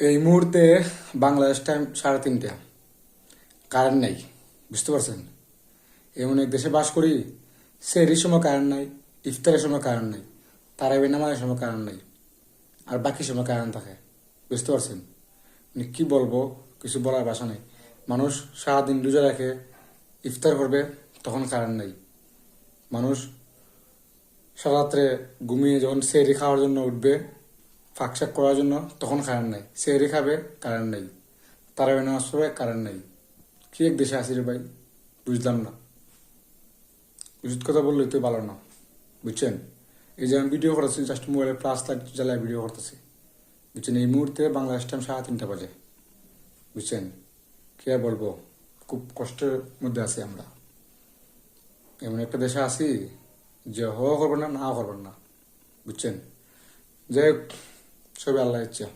এই মুহূর্তে বাংলাদেশ টাইম সাড়ে তিনটা। কারেন্ট নেই, বুঝতে পারছেন? এমন এক দেশে বাস করি সেরির সময় কারেন্ট নাই, ইফতারের সময় কারেন্ট নাই, তারাবি নামাজের সময় কারেন্ট নাই, আর বাকি সময় কারেন্ট থাকে, বুঝতে পারছেন? মানে কি বলব, কিছু বলার ভাষা নেই। মানুষ সারাদিন রোজা রাখে ইফতার করবে, তখন কারেন্ট নেই। মানুষ সারাত্রে ঘুমিয়ে যখন সেরি খাওয়ার জন্য উঠবে ফাঁকশাক করার জন্য তখন কারেন্ট নেই। সেরি খাবে কারেন্ট নেই। তারাবি নামাজ পড়বে কারেন্ট নেই। কি এক দেশে আসি রে ভাই? বুঝলাম না। উচিত কথা বললে তো ভালো না। বুঝছেন? এই যে আমি ভিডিও করতেছি জাস্ট মোবাইলে প্লাস লাইট জ্বালায় ভিডিও করতেছি। বুঝছেন? এই মুহূর্তে বাংলাদেশ টাইম সাড়ে তিনটা বাজে। বুঝছেন? কে বলব? খুব কষ্টের মধ্যে আছি আমরা। এমন একটা দেশে আছি যে হওয়া করবেন না, নাও করবেন না। বুঝছেন? যাই হোক সবই আল্লাহ ইচ্ছা